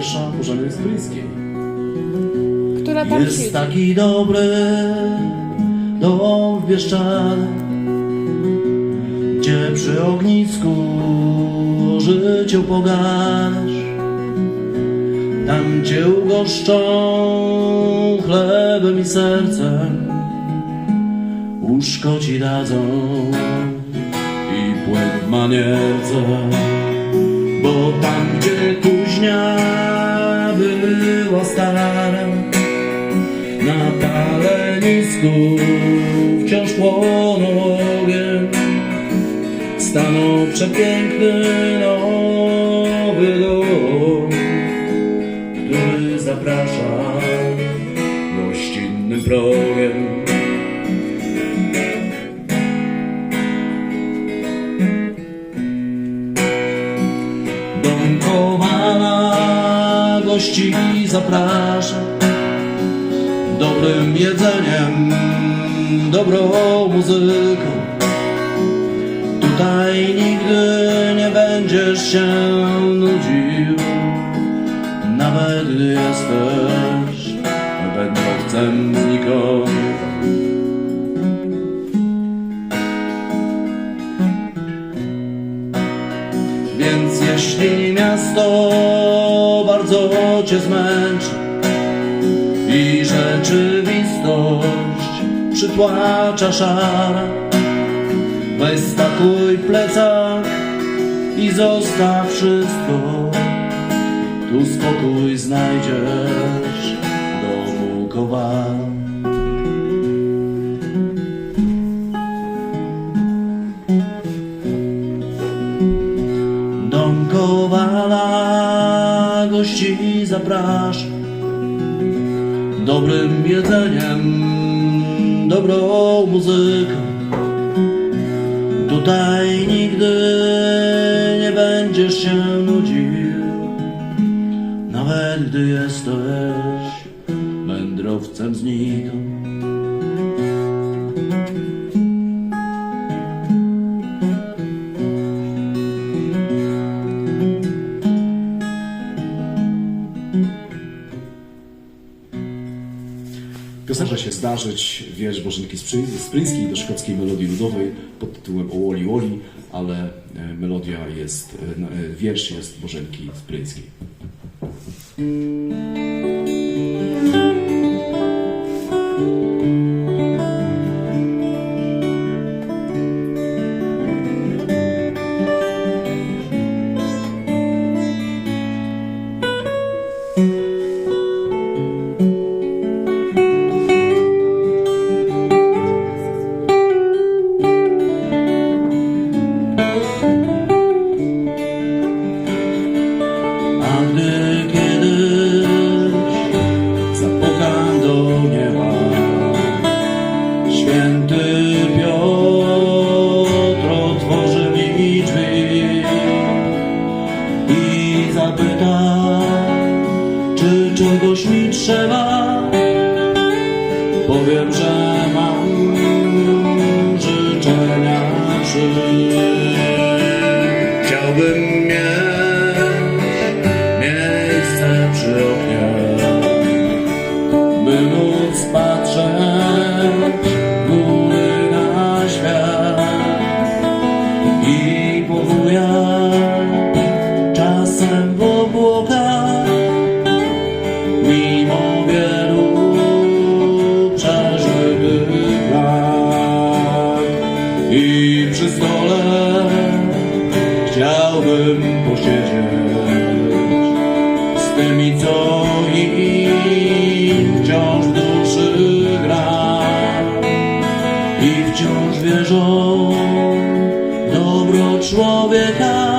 wiersza Bożeny Stryjskiej. Która tam Jest siedzi? taki dobry dom w Bieszczadach, gdzie przy ognisku życiu pogadasz. Tam cię ugoszczą chlebem i sercem, łóżko ci dadzą i płyn w manierce. Bo tam, gdzie kuźnia była stara, na palenisku wciąż. Stanął przepiękny nowy dom, który zaprasza gościnnym progiem. Dom Kowala gości zaprasza Dobrym jedzeniem, dobrą muzyką Tutaj nigdy nie będziesz się nudził. Nawet gdy jesteś wędrowcem znikąd. Więc jeśli miasto bardzo cię zmęczy i rzeczywistość przytłacza szara, weź spakuj plecak i zostaw wszystko. Tu spokój znajdziesz domu kowala. Dom Kowala gości zaprasza Dobrym jedzeniem, dobrą muzyką Tutaj nigdy nie będziesz się nudził. Nawet gdy jesteś wędrowcem znikąd Piosenka się zdarzyć, wiersz Bożenki Spry- Spryńskiej do szkockiej melodii ludowej pod tytułem O Woli Woli, ale e, melodia jest, e, e, wiersz jest Bożenki Spryńskiej. 什么 chciałbym posiedzieć z tymi, co im wciąż w duszy gra. I wciąż wierzą dobro człowieka,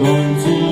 końcu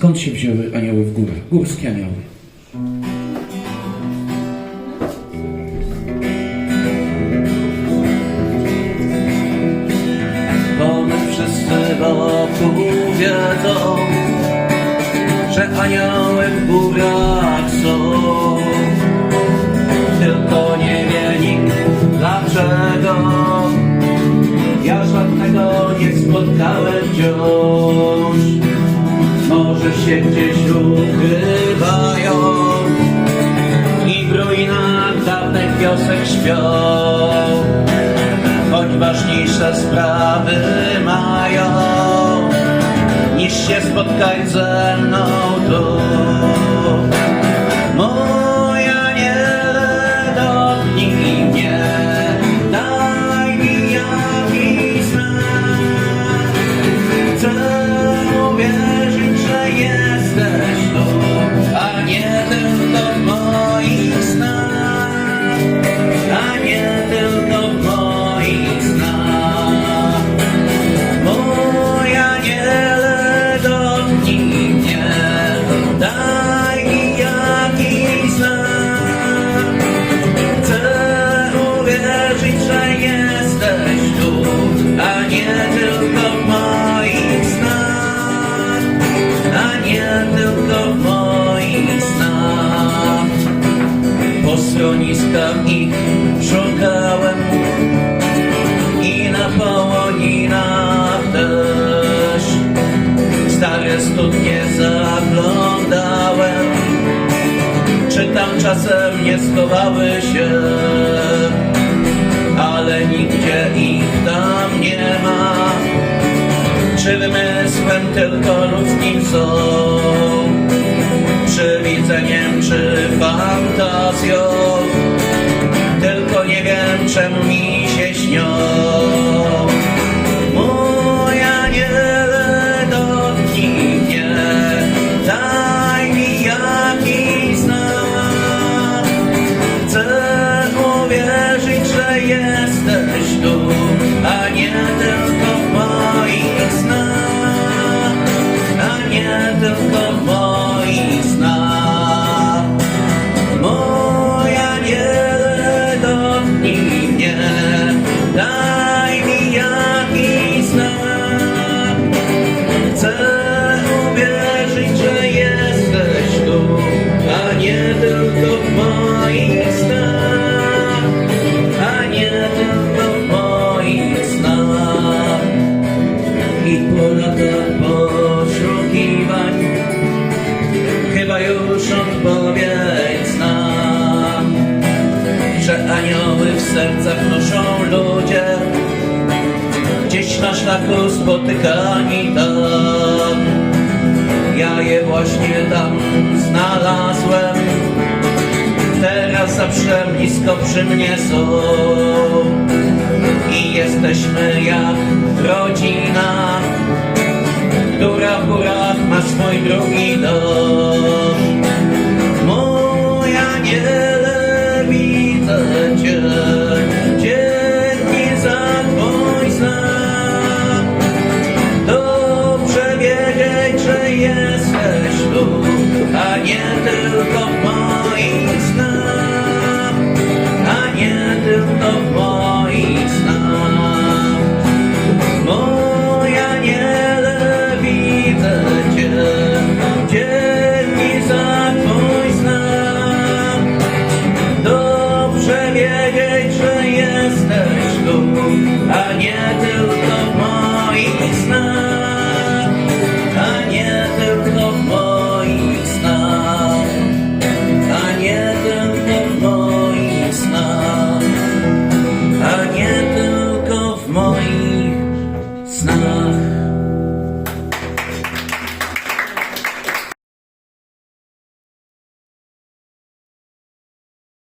Skąd się wzięły anioły w górę? Górskie anioły. Bo my wszyscy wokół wiedzą, że anioły w górach są. Tylko nie wie nikt dlaczego. Ja żadnego nie spotkałem wciąż. Śpią choć ważniejsze sprawy mają, niż się spotkać ze mną tu. Studnie zaglądałem, czy tam czasem nie schowały się, ale nigdzie ich tam nie ma. Czy wymysłem tylko ludzkim są? przywidzeniem czy fantazją. Tylko nie wiem, czemu nie tylko gdzieś na szlaku spotykani tam. Ja je właśnie tam znalazłem, teraz zawsze blisko przy mnie są. I jesteśmy jak rodzina, która w górach swój drugi dom.